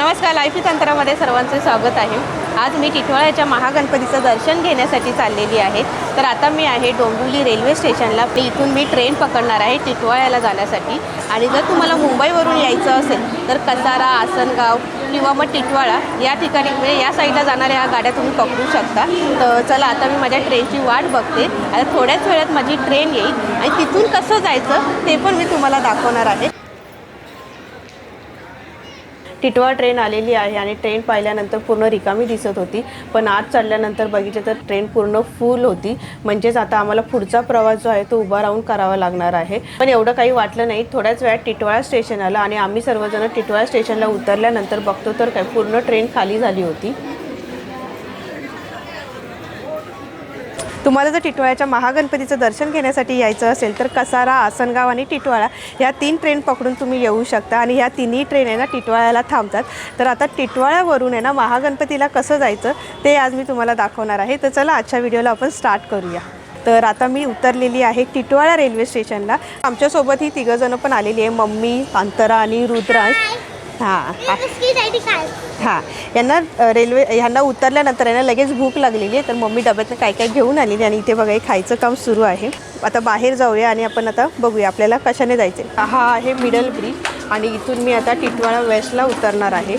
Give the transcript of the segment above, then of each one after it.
नमस्कार लाईफी तंत्रामध्ये सर्वांचे स्वागत आहे. आज मी टिटवाळ्याच्या महागणपतीचं दर्शन घेण्यासाठी चाललेली आहे. तर आता मी आहे डोंबिवली रेल्वे स्टेशनला. इथून मी ट्रेन पकडणार आहे टिटवाळ्याला जाण्यासाठी. आणि जर तुम्हाला मुंबईवरून यायचं असेल तर कसारा आसनगाव किंवा मग टिटवाळा या ठिकाणी म्हणजे या साईडला जाणाऱ्या ह्या गाड्या तुम्ही पकडू शकता. तर चला आता मी माझ्या ट्रेनची वाट बघते. आता थोड्याच वेळात माझी ट्रेन येईल. आणि तिथून कसं जायचं ते पण मी तुम्हाला दाखवणार आहे. टिटवा ट्रेन आलेली आहे आणि ट्रेन पाहिल्यानंतर पूर्ण रिकामी दिसत होती. पण आज चढल्यानंतर बघितलं तर ट्रेन पूर्ण फुल होती. म्हणजेच आता आम्हाला पुढचा प्रवास जो आहे तो उभा राहून करावा लागणार आहे. पण एवढं काही वाटलं नाही. थोड्याच वेळात टिटवाळा स्टेशन आलं आणि आम्ही सर्वजण टिटवाळा स्टेशनला उतरल्यानंतर बघतो तर काय पूर्ण ट्रेन खाली झाली होती. तुम्हाला जर टिटवाळ्याच्या महागणपतीचं दर्शन घेण्यासाठी यायचं असेल तर कसारा आसनगाव आणि टिटवाळा या तीन ट्रेन पकडून तुम्ही येऊ शकता. आणि ह्या तिन्ही ट्रेन आहे ना टिटवाळ्याला थांबतात. तर आता टिटवाळ्यावरून आहे ना महागणपतीला कसं जायचं ते आज मी तुम्हाला दाखवणार आहे. तर चला आजच्या व्हिडिओला आपण स्टार्ट करूया. तर आता मी उतरलेली आहे टिटवाळा रेल्वे स्टेशनला. आमच्यासोबत ही तिघंजणं पण आलेली आहे मम्मी अंतरा आणि रुद्रांश. हां. हां. यांना रेल्वे ह्यांना उतरल्यानंतर यांना लगेच भूक लागलेली आहे तर मम्मी डब्यातनं काय काय घेऊन आलेली आणि इथे बघा हे खायचं काम सुरू आहे. आता बाहेर जाऊया आणि आपण आता बघूया आपल्याला कशाने जायचे हा आहे मिडल ब्रिज आणि इथून मी आता टिटवाळा वेस्टला उतरणार आहे.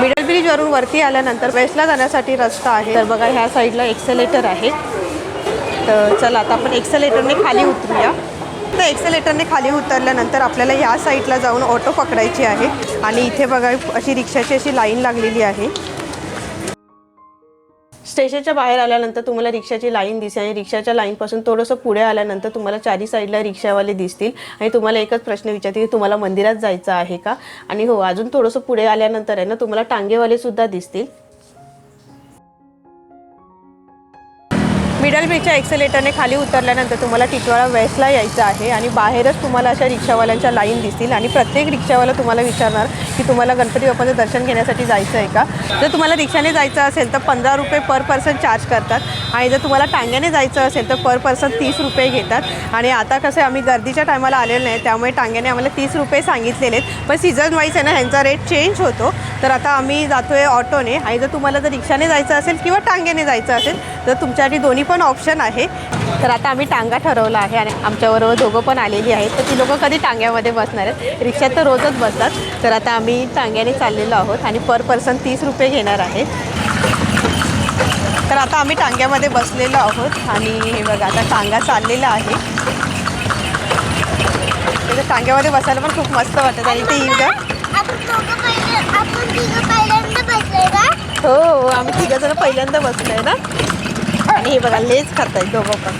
मिडल ब्रिजवरून वरती आल्यानंतर वेस्टला जाण्यासाठी रस्ता आहे. तर बघा ह्या साईडला एक्सेलेटर आहे. तर चला आता आपण एक्सेलेटरने खाली उतरूया. तर एक्सेलेटरने खाली उतरल्यानंतर आपल्याला ह्या साईडला जाऊन ऑटो पकडायची आहे. आणि इथे बघा अशी रिक्षाची अशी लाईन लागलेली आहे. स्टेशनच्या बाहेर आल्यानंतर तुम्हाला रिक्षाची लाईन दिसेल आणि रिक्षाच्या लाईनपासून थोडंसं पुढे आल्यानंतर तुम्हाला चारी साईडला रिक्षावाले दिसतील. आणि तुम्हाला एकच प्रश्न विचारतील की तुम्हाला मंदिरात जायचं आहे का? आणि हो अजून थोडंसं पुढे आल्यानंतर आहे ना तुम्हाला टांगेवाले सुद्धा दिसतील. मिडल ब्रिजच्या एक्सेलेटरने खाली उतरल्यानंतर तुम्हाला टिटवाळा वेस्टला यायचं आहे आणि बाहेरच तुम्हाला अशा रिक्षावाल्यांच्या लाईन दिसतील आणि प्रत्येक रिक्षावाला तुम्हाला विचारणार की तुम्हाला गणपती बाप्पाचं दर्शन घेण्यासाठी जायचं आहे का? जर तुम्हाला रिक्षाने जायचं असेल तर पंधरा रुपये पर पर्सन चार्ज करतात आणि जर तुम्हाला टांग्याने जायचं असेल तर पर पर्सन तीस रुपये घेतात. आणि आता कसं आम्ही गर्दीच्या टायमाला आलेलो नाही त्यामुळे टांग्याने आम्हाला तीस रुपये सांगितलेले आहेत. पण सीझन वाईज आहे ना ह्यांचा रेट चेंज होतो. तर आता आम्ही जातो आहे ऑटोने. आणि जर तुम्हाला जर रिक्षाने जायचं असेल किंवा टांग्याने जायचं असेल तर तुमच्यासाठी दोन्ही पण ऑप्शन आहे. तर आता आम्ही टांगा ठरवला आहे आणि आमच्याबरोबर दोघं पण आलेली आहेत. तर ती लोकं कधी टांग्यामध्ये बसणार आहेत? रिक्षात तर रोजच बसतात. तर आता आम्ही टांग्याने चाललेलो आहोत आणि पर पर्सन तीस रुपये घेणार आहे. तर आता आम्ही टांग्यामध्ये बसलेलो आहोत आणि हे बघा आता टांगा चाललेला आहे. टांग्यामध्ये बसायला पण खूप मस्त वाटत. आणि ते हो हो आम्ही तिघं जण पहिल्यांदा बसलोय ना. आणि हे बघा लेच खात आहेत दोघं पण.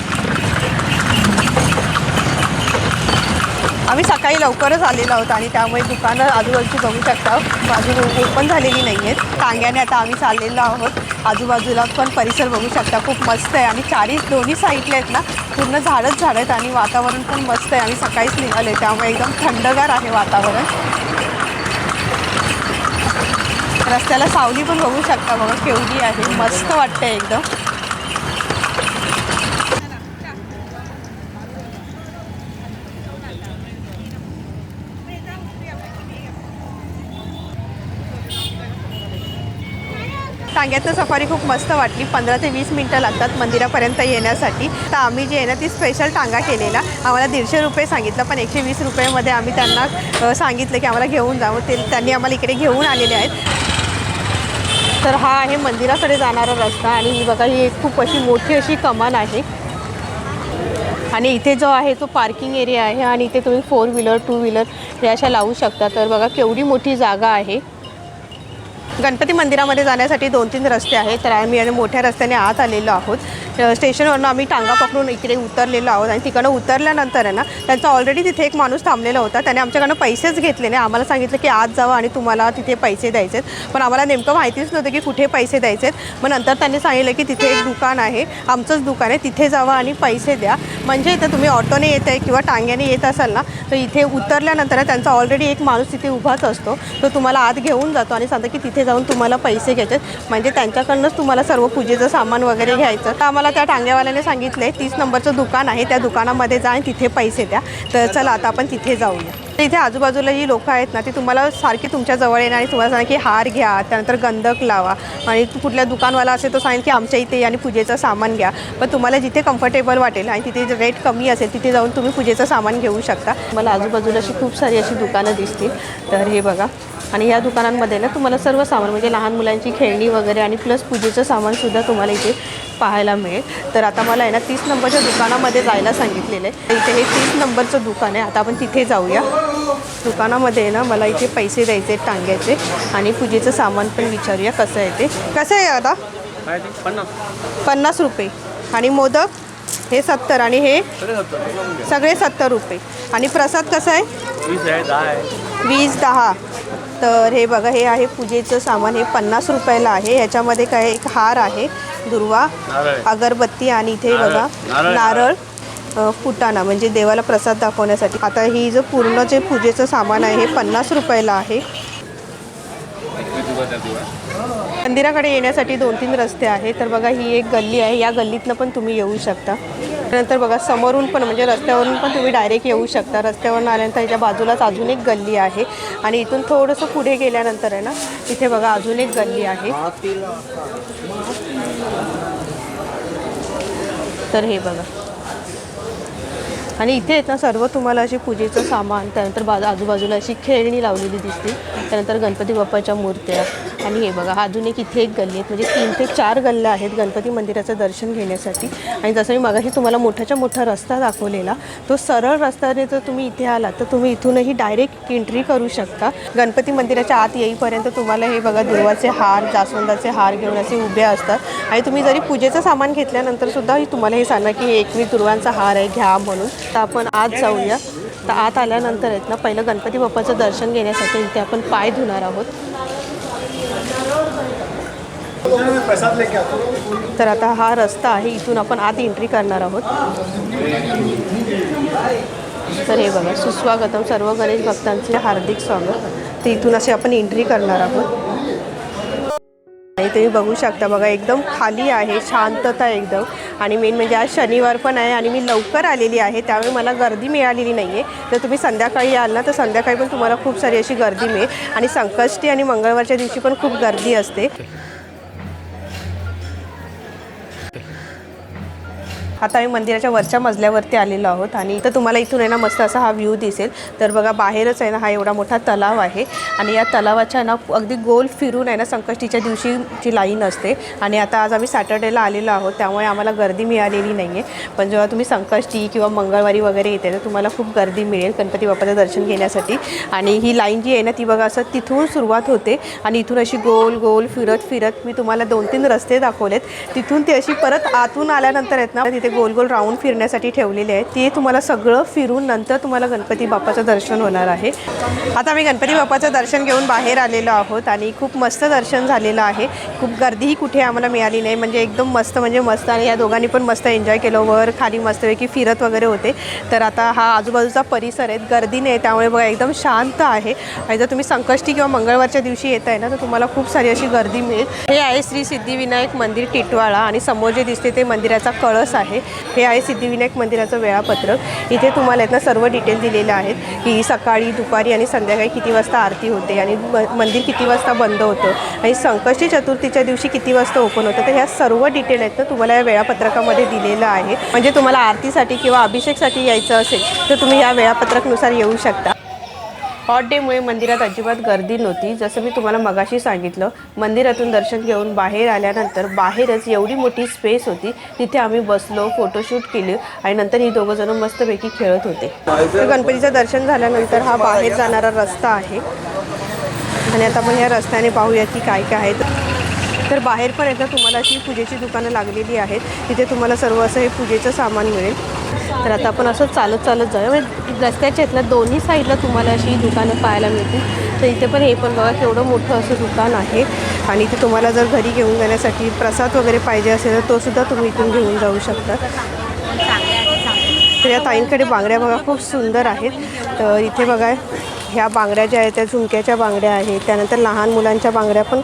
आम्ही सकाळी लवकरच आलेलो आहोत आणि त्यामुळे दुकानं आजूबाजूची बघू शकता. अजून ओपन झालेली नाही आहेत टांग्याने आता आम्ही चाललेलो आहोत. आजूबाजूला पण परिसर बघू शकता. खूप मस्त आहे आणि चारही दोन्ही साईडला आहेत ना. पूर्ण झाडच झाडं आहेत आणि वातावरण पण मस्त आहे. आम्ही सकाळीच निघाले त्यामुळे एकदम थंडगार आहे वातावरण. रस्त्याला सावली पण बघू शकता बघा केवढी आहे. मस्त वाटतं एकदम. टांग्यातनं सफारी खूप मस्त वाटली. पंधरा ते वीस मिनटं लागतात मंदिरापर्यंत येण्यासाठी. तर आम्ही जे आहे ना ती स्पेशल टांगा केलेला आम्हाला दीडशे रुपये सांगितलं पण एकशे वीस रुपयेमध्ये आम्ही त्यांना सांगितलं की आम्हाला घेऊन जावं ते त्यांनी आम्हाला इकडे घेऊन आलेले आहेत. तर हा आहे मंदिराकडे जाणारा रस्ता आणि ही बघा ही एक खूप अशी मोठी अशी कमान आहे. आणि इथे जो आहे तो पार्किंग एरिया आहे आणि इथे तुम्ही फोर व्हीलर टू व्हीलर या अशा लावू शकता. तर बघा केवढी मोठी जागा आहे. गणपती मंदिरामध्ये जाण्यासाठी दोन तीन रस्ते आहेत. तर आम्ही मोठ्या रस्त्याने आत आलेलो आहोत. स्टेशनवरनं आम्ही टांगा पकडून इकडे उतरलेलो आहोत आणि तिकडनं उतरल्यानंतर आहे ना त्यांचा ऑलरेडी तिथे एक माणूस थांबलेला होता. त्याने आमच्याकडनं पैसेच घेतले नाही. आम्हाला सांगितलं की आज जावं आणि तुम्हाला तिथे पैसे द्यायचे आहेत पण आम्हाला नेमकं माहितीच नव्हतं की कुठे पैसे द्यायचे आहेत मग नंतर त्यांनी सांगितलं की तिथे एक दुकान आहे. आमचंच दुकान आहे. तिथे जावं आणि पैसे द्या. म्हणजे इथं तुम्ही ऑटोने येत आहे किंवा टांग्याने येत असाल ना तर इथे उतरल्यानंतर ना त्यांचा ऑलरेडी एक माणूस तिथे उभाच असतो. तो तुम्हाला आत घेऊन जातो आणि सांगतो की तिथे जाऊन तुम्हाला पैसे घ्यायचे आहेत. म्हणजे त्यांच्याकडनंच तुम्हाला सर्व पूजेचं सामान वगैरे घ्यायचं. तर आम्हाला त्या टांग्यावाल्याने सांगितले तीस नंबरचं दुकान आहे त्या दुकानामध्ये जा आणि तिथे पैसे द्या. तर चला आता आपण तिथे जाऊया. इथे आजूबाजूला जी लोकं आहेत ना ती तुम्हाला सारखी तुमच्या जवळ येणार आणि तुम्हाला सांगा की हार घ्या त्यानंतर गंधक लावा. आणि तू कुठल्या दुकानवाला असेल तो सांगेल की आमच्या इथे या आणि पूजेचं सामान घ्या. पण तुम्हाला जिथे कम्फर्टेबल वाटेल आणि तिथे रेट कमी असेल तिथे जाऊन तुम्ही पूजेचं सामान घेऊ शकता. मला आजूबाजूला अशी खूप सारी अशी दुकानं दिसतील. तर हे बघा. आणि या दुकानांमध्ये ना तुम्हाला सर्व सामान म्हणजे लहान मुलांची खेळणी वगैरे आणि प्लस पूजेचं सामानसुद्धा तुम्हाला इथे पाहायला मिळेल. तर आता मला आहे ना तीस नंबरच्या दुकानामध्ये जायला सांगितलेलं आहे. तर इथे हे तीस नंबरचं दुकान आहे. आता आपण तिथे जाऊया. दुकानामध्ये आहे ना मला इथे पैसे द्यायचे आहेत टांग्याचे. आणि पूजेचं सामान पण विचारूया कसं आहे ते. कसं आहे आता? पन्नास पन्नास रुपये. आणि मोदक? हे सत्तर. आणि हे? सगळे सत्तर रुपये. आणि प्रसाद कसं आहे. वीस दहा. तर हे बघा हे आहे पूजेचं सामान. हे पन्नास रुपयाला आहे. याच्यामध्ये काय एक हार आहे दुर्वा अगरबत्ती आणि इथे. बघा नारळ. फुटाणा म्हणजे देवाला प्रसाद दाखवण्यासाठी. आता ही जो पूर्ण जे पूजेचं सामान आहे हे पन्नास रुपयाला आहे. मंदिराकडे येण्यासाठी दोन तीन रस्ते आहेत. तर बघा ही एक गल्ली आहे. या गल्लीतनं पण तुम्ही येऊ शकता. त्यानंतर बघा समोरून पण म्हणजे रस्त्यावरून पण तुम्ही डायरेक्ट येऊ शकता. रस्त्यावरून आल्यानंतर याच्या बाजूलाच अजून एक गल्ली आहे. आणि इथून थोडंसं पुढे गेल्यानंतर आहे ना इथे बघा अजून एक गल्ली आहे. तर हे बघा. आणि इथे आहेत ना सर्व तुम्हाला अशी पूजेचं सामान त्यानंतर बाजू आजूबाजूला अशी खेळणी लावलेली दिसते त्यानंतर गणपती बाप्पाच्या मूर्त्या. आणि हे बघा अजून एक इथे एक गल्ली आहेत. म्हणजे तीन ते चार गल्ल्या आहेत गणपती मंदिराचं दर्शन घेण्यासाठी. आणि जसं मी मगाशी तुम्हाला मोठाच्या मोठा रस्ता दाखवलेला तो सरळ रस्त्याने जर तुम्ही इथे आलात तर तुम्ही इथूनही डायरेक्ट एंट्री करू शकता. गणपती मंदिराच्या आत येईपर्यंत तुम्हाला हे बघा दुर्वाचे हार जास्वंदाचे हार घेऊन असे उभे असतात. आणि तुम्ही जरी पूजेचं सामान घेतल्यानंतरसुद्धा तुम्हाला हे सांगा की एकवीस दुर्वांचा हार आहे घ्या म्हणून. तर आपण आत जाऊया. तर आत आल्यानंतर आहेत ना पहिलं गणपती बाप्पाचं दर्शन घेण्यासाठी इथे आपण पाय धुणार आहोत. तर आता हा रस्ता आहे इथून आपण आत एंट्री करणार आहोत. तर हे बघा सुस्वागतम सर्व गणेश भक्तांचे हार्दिक स्वागत. तर इथून असे आपण एंट्री करणार आहोत. आणि तुम्ही बघू शकता बघा एकदम खाली आहे शांतता एकदम. आणि मेन म्हणजे आज शनिवार पण आहे आणि मी लवकर आलेली आहे त्यामुळे मला गर्दी मिळालेली नाही आहे तर तुम्ही संध्याकाळी याल ना तर संध्याकाळी पण तुम्हाला खूप सारी अशी गर्दी मिळेल. आणि संकष्टी आणि मंगळवारच्या दिवशी पण खूप गर्दी असते. आता आम्ही मंदिराच्या वरच्या मजल्यावरती आलेलो आहोत आणि इथं तुम्हाला इथून आहे ना मस्त असा हा व्ह्यू दिसेल. तर बघा बाहेरच आहे ना हा एवढा मोठा तलाव आहे. आणि या तलावाच्या ना अगदी गोल फिरून आहे ना संकष्टीच्या दिवशीची लाईन असते. आणि आता आज आम्ही सॅटर्डेला आलेलो आहोत त्यामुळे आम्हाला गर्दी मिळालेली नाही आहे पण जेव्हा तुम्ही संकष्टी किंवा मंगळवारी वगैरे येते तर तुम्हाला खूप गर्दी मिळेल गणपती बाप्पाचं दर्शन घेण्यासाठी. आणि ही लाईन जी आहे ना ती बघा असं तिथून सुरुवात होते. आणि इथून अशी गोल गोल फिरत फिरत मी तुम्हाला दोन तीन रस्ते दाखवलेत. तिथून ती अशी परत आतून आल्यानंतर आहेत ना तिथे गोल गोल राऊंड फिरण्यासाठी ठेवलेले आहेत. ते तुम्हाला सगळं फिरून नंतर तुम्हाला गणपती बाप्पाचं दर्शन होणार आहे. आता आम्ही गणपती बाप्पाचं दर्शन घेऊन बाहेर आलेलो आहोत आणि खूप मस्त दर्शन झालेलं आहे. खूप गर्दीही कुठे आम्हाला मिळाली नाही. म्हणजे एकदम मस्त म्हणजे मस्त आणि या दोघांनी पण मस्त एन्जॉय केलं. वर खाली मस्तपैकी फिरत वगैरे होते. तर आता हा आजूबाजूचा परिसर आहे. गर्दी नाही त्यामुळे बघा एकदम शांत आहे. आणि जर तुम्ही संकष्टी किंवा मंगळवारच्या दिवशी येत आहे ना तर तुम्हाला खूप सारी अशी गर्दी मिळेल. हे आहे श्री सिद्धिविनायक मंदिर टिटवाळा. आणि समोर जे दिसते ते मंदिराचा कळस आहे. हे आहे सिद्धिविनायक मंदिराचं वेळापत्रक. इथे तुम्हाला आहेत ना सर्व डिटेल दिलेले आहेत की सकाळी दुपारी आणि संध्याकाळी किती वाजता आरती होते आणि म- मंदिर किती वाजता बंद होतं आणि संकष्टी चतुर्थीच्या दिवशी किती वाजता ओपन होतं. तर ह्या सर्व डिटेल आहेत ना तुम्हाला या वेळापत्रकामध्ये दिलेलं आहे. म्हणजे तुम्हाला आरतीसाठी किंवा अभिषेकसाठी यायचं असेल तर तुम्ही या वेळापत्रकनुसार येऊ शकता. हॉट डेमुळे मंदिरात अजिबात गर्दी नव्हती. जसं मी तुम्हाला मगाशी सांगितलं मंदिरातून दर्शन घेऊन बाहेर आल्यानंतर बाहेरच एवढी मोठी स्पेस होती. तिथे आम्ही बसलो फोटोशूट केले आणि नंतर ही दोघं जण मस्तपैकी खेळत होते. गणपतीचं दर्शन झाल्यानंतर हा बाहेर जाणारा रस्ता आहे. आणि आता आपण या रस्त्याने पाहूया की काय काय आहे. तर बाहेर पण एकदा तुम्हाला अशी पूजेची दुकानं लागलेली आहेत. तिथे तुम्हाला सर्व असं हे पूजेचं सामान मिळेल. तर आता आपण असं चालत चालत जाऊया. म्हणजे रस्त्याच्या इथल्या दोन्ही साईडला तुम्हाला अशी दुकानं पाहायला मिळतील. तर इथे पण हे पण बघा केवढं मोठं असं दुकान आहे. आणि इथे तुम्हाला जर घरी घेऊन जाण्यासाठी प्रसाद वगैरे पाहिजे असेल तर तोसुद्धा तुम्ही इथून घेऊन जाऊ शकता. तर या ताईंकडे बांगड्या बघा खूप सुंदर आहेत. तर इथे बघा ह्या बांगड्या ज्या आहेत त्या झुमक्याच्या बांगड्या आहेत. त्यानंतर लहान मुलांच्या बांगड्या पण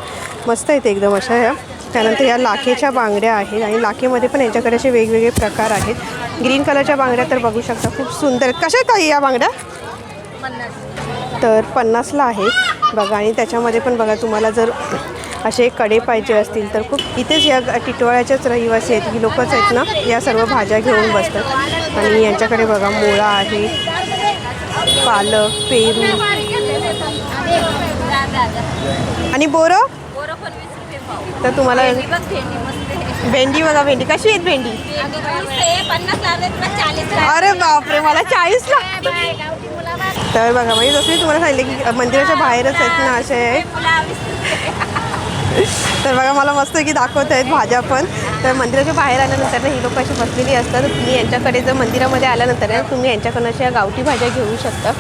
मस्त आहेत एकदम अशा ह्या. त्यानंतर या लाखेच्या बांगड्या आहेत. आणि लाखेमध्ये पण यांच्याकडे असे वेगवेगळे प्रकार आहेत. ग्रीन कलरच्या बांगड्या तर बघू शकता खूप सुंदर. कशा आहेत ताई या बांगड्या? तर पन्नासला आहे बघा आणि त्याच्यामध्ये पण बघा तुम्हाला जर असे कडे पाहिजे असतील तर खूप इथेच या टिटवाळ्याच्याच रहिवासी आहेत. ही लोकच आहेत ना या सर्व भाज्या घेऊन बसतात. आणि यांच्याकडे बघा मुळा आहे पालक पेरू. आणि बोरं? तर तुम्हाला भेंडी बघा भेंडी कशी आहेत भेंडी? अरे बापरे मला चाळीसला तर बघा म्हणजे जसं मी तुम्हाला सांगितलं की मंदिराच्या बाहेरच आहेत ना असे. तर बघा मला मस्त की दाखवत आहेत भाज्या पण. तर मंदिराच्या बाहेर आल्यानंतर ना ही लोक अशी बसलेली असतात. तुम्ही यांच्याकडे जर मंदिरामध्ये आल्यानंतर ना तुम्ही यांच्याकडनं अशा गावठी भाज्या घेऊ शकता.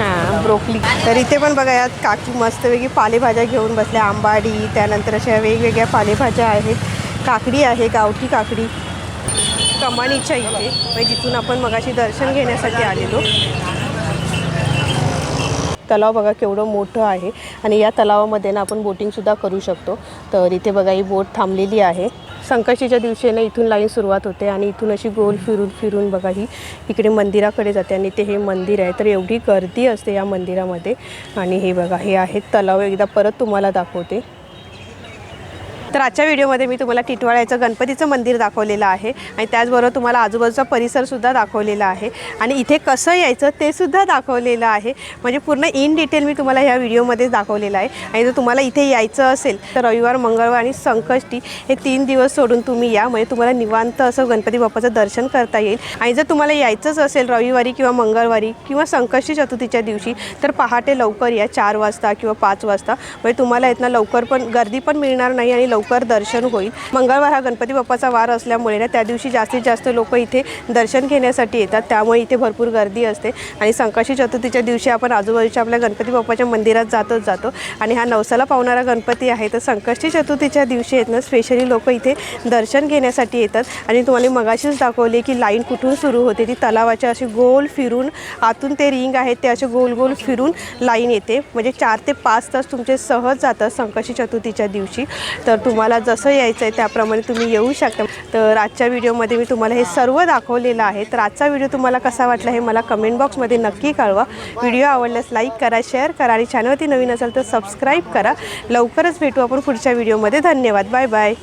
हां ब्रोकली. तर इथे पण बघा यात काकी मस्तपैकी पालेभाज्या घेऊन बसल्या. आंबाडी त्यानंतर अशा वेगवेगळ्या पालेभाज्या आहेत. काकडी आहे गावठी काकडी. कमानीच्या इथे. म्हणजे जिथून आपण मगाशी दर्शन घेण्यासाठी आलेलो. तलाव बघा केवढं मोठं आहे. आणि या तलावामध्ये ना आपण बोटिंगसुद्धा करू शकतो. तर इथे बघा ही बोट थांबलेली आहे. संकष्टीच्या दिवशी ना इथून लाईन सुरुवात होते आणि इथून अशी गोल फिरून फिरून बघा ही इकडे मंदिराकडे जाते आणि ते हे मंदिर आहे. तर एवढी गर्दी असते या मंदिरामध्ये. आणि हे बघा हे आहेत तलाव. एकदा परत तुम्हाला दाखवते. तर आजच्या व्हिडिओमध्ये मी तुम्हाला टिटवाळ्याचं गणपतीचं मंदिर दाखवलेलं आहे आणि त्याचबरोबर तुम्हाला आजूबाजूचा परिसरसुद्धा दाखवलेला आहे. आणि इथे कसं यायचं ते सुद्धा दाखवलेलं आहे. म्हणजे पूर्ण इन डिटेल मी तुम्हाला ह्या व्हिडिओमध्ये दाखवलेलं आहे. आणि जर तुम्हाला इथे यायचं असेल तर रविवार मंगळवार आणि संकष्टी हे तीन दिवस सोडून तुम्ही या. म्हणजे तुम्हाला निवांत असं गणपती बाप्पाचं दर्शन करता येईल. आणि जर तुम्हाला यायचंच असेल रविवारी किंवा मंगळवारी किंवा संकष्टी चतुर्थीच्या दिवशी तर पहाटे लवकर या चार वाजता किंवा पाच वाजता. म्हणजे तुम्हाला इथनं लवकर पण गर्दी पण मिळणार नाही आणि लवकर दर्शन होईल. मंगळवार हा गणपती बाप्पाचा वार असल्यामुळे ना त्या दिवशी जास्तीत जास्त लोक इथे दर्शन घेण्यासाठी येतात. त्यामुळे इथे भरपूर गर्दी असते. आणि संकष्टी चतुर्थीच्या दिवशी आपण आजूबाजूच्या आपल्या गणपती बाप्पाच्या मंदिरात जातच जातो. आणि हा नवसाला पावणारा गणपती आहे. तर संकष्टी चतुर्थीच्या दिवशी आहेत ना स्पेशली लोक इथे दर्शन घेण्यासाठी येतात. आणि तुम्हाला मगाशीच दाखवले की लाईन कुठून सुरू होते. ती तलावाच्या अशी गोल फिरून आतून ते रिंग आहेत ते असे गोल गोल फिरून लाईन येते. म्हणजे चार ते पाच तास तुमचे सहज जातात संकष्टी चतुर्थीच्या दिवशी. तर तुम्हाला जसं यायचं आहे त्याप्रमाणे तुम्ही येऊ शकता. तर आजच्या व्हिडिओमध्ये मी तुम्हाला हे सर्व दाखवलेलं आहे. तर आजचा व्हिडिओ तुम्हाला कसा वाटला हे मला कमेंट बॉक्समध्ये नक्की कळवा. व्हिडिओ आवडल्यास लाईक करा शेअर करा आणि चॅनलवरती नवीन असेल तर सबस्क्राईब करा. लवकरच भेटू आपण पुढच्या व्हिडिओमध्ये. धन्यवाद. Bye bye